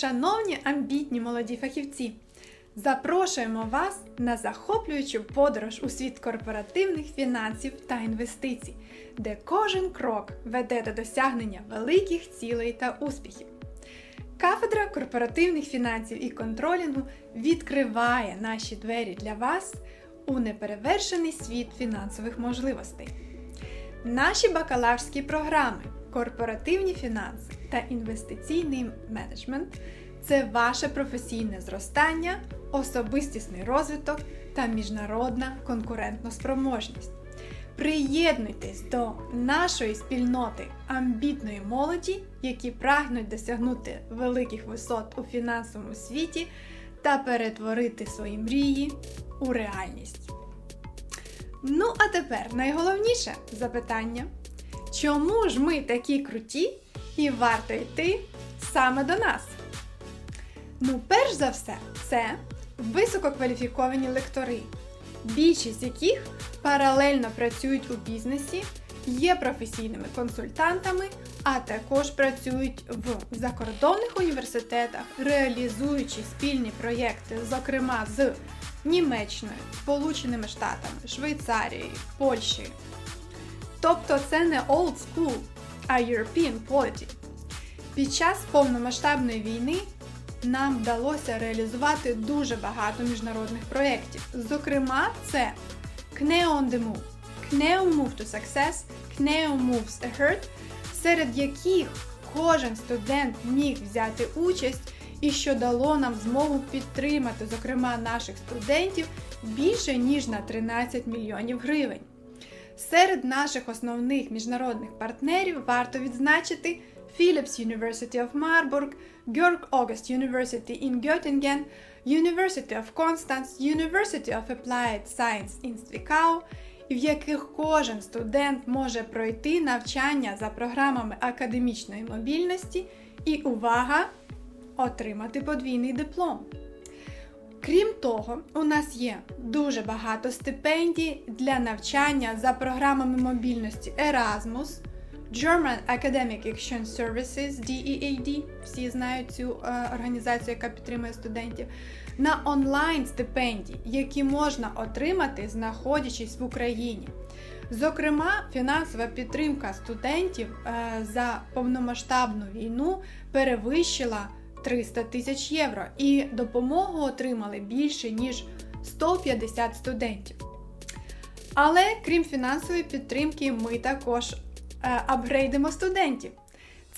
Шановні амбітні молоді фахівці, запрошуємо вас на захоплюючу подорож у світ корпоративних фінансів та інвестицій, де кожен крок веде до досягнення великих цілей та успіхів. Кафедра корпоративних фінансів і контролінгу відкриває наші двері для вас у неперевершений світ фінансових можливостей. Наші бакалаврські програми Корпоративні фінанси та інвестиційний менеджмент це ваше професійне зростання, особистісний розвиток та міжнародна конкурентноспроможність. Приєднуйтесь до нашої спільноти амбітної молоді, які прагнуть досягнути великих висот у фінансовому світі та перетворити свої мрії у реальність. Ну, а тепер найголовніше запитання: чому ж ми такі круті і варто йти саме до нас? Ну, перш за все, це висококваліфіковані лектори, більшість яких паралельно працюють у бізнесі, є професійними консультантами, а також працюють в закордонних університетах, реалізуючи спільні проєкти, зокрема з Німеччиною, Сполученими Штатами, Швейцарією, Польщею. Тобто це не old school, а European quality. Під час повномасштабної війни нам вдалося реалізувати дуже багато міжнародних проєктів. Зокрема, це KNEO on the Move, KNEO Move to Success, KNEO Moves Ahead, серед яких кожен студент міг взяти участь і що дало нам змогу підтримати, зокрема, наших студентів більше ніж на 13 мільйонів гривень. Серед наших основних міжнародних партнерів варто відзначити Philips University of Marburg, Georg August University in Göttingen, University of Constance, University of Applied Science in Zwickau, в яких кожен студент може пройти навчання за програмами академічної мобільності і увага! отримати подвійний диплом. Крім того, у нас є дуже багато стипендій для навчання за програмами мобільності Erasmus, German Academic Exchange Services, DEAD, всі знають цю е, організацію, яка підтримує студентів, на онлайн стипендії, які можна отримати, знаходячись в Україні. Зокрема, фінансова підтримка студентів е, за повномасштабну війну перевищила 300 тисяч євро, і допомогу отримали більше ніж 150 студентів. Але крім фінансової підтримки, ми також е, апгрейдимо студентів.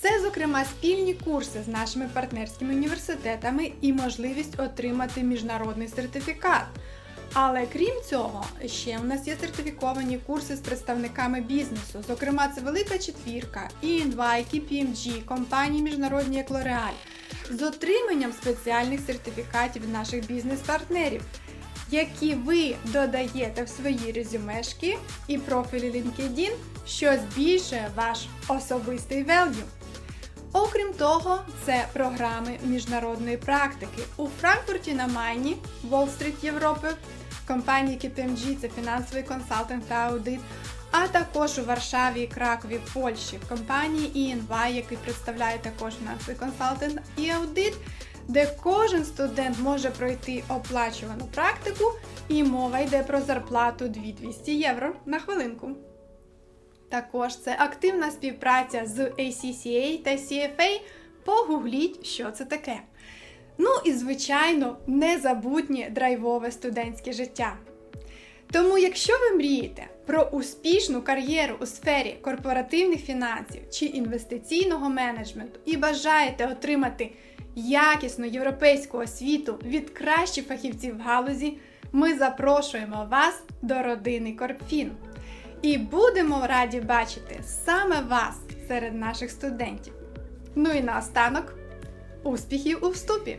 Це, зокрема, спільні курси з нашими партнерськими університетами і можливість отримати міжнародний сертифікат. Але крім цього, ще у нас є сертифіковані курси з представниками бізнесу. Зокрема, це Велика Четвірка, EY, KPMG, компанії міжнародні як L'Oreal, з отриманням спеціальних сертифікатів наших бізнес-партнерів, які ви додаєте в свої резюмешки і профілі LinkedIn, що збільшує ваш особистий value. Окрім того, це програми міжнародної практики у Франкфурті на Майні, Уолл-стріт Європи, компанії KPMG це фінансовий консалтинг та аудит, а також у Варшаві Кракові, Польщі, в компанії EY, який представляє також фінансовий консалтинг і аудит, де кожен студент може пройти оплачувану практику, і мова йде про зарплату 2200 євро на хвилинку. Також це активна співпраця з ACCA та CFA. Погугліть, що це таке. Ну і, звичайно, незабутнє драйвове студентське життя. Тому, якщо ви мрієте про успішну кар'єру у сфері корпоративних фінансів чи інвестиційного менеджменту і бажаєте отримати якісну європейську освіту від кращих фахівців в галузі, ми запрошуємо вас до родини Корпфін. І будемо раді бачити саме вас серед наших студентів. Ну і наостанок, успіхів у вступі!